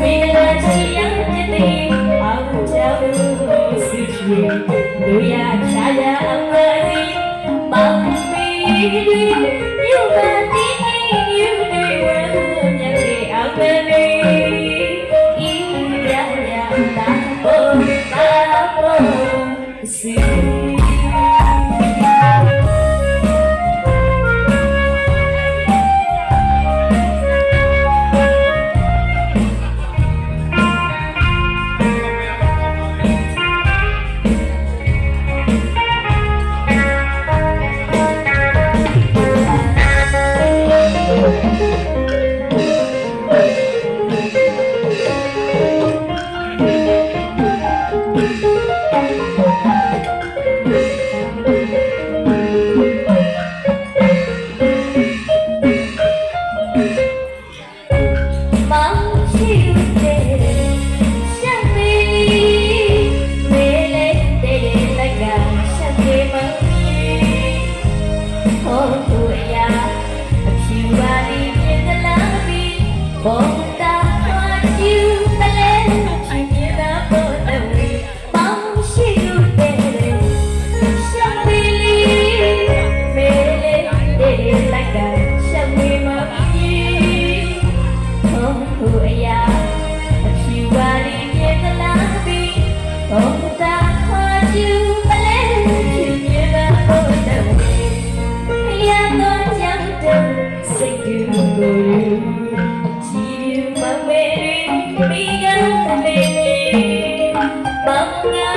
ရှိဝေလာရှိယတဲ့တဲ့အောင်ကြောင့်စီချီလူရချာရအမဒီမောင်မီယူပါတိယူနေဝမြတ်ရဲ့အောင်မီဤ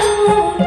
Oh,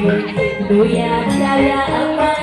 ဆွချွေလူရချာရအမဒီမော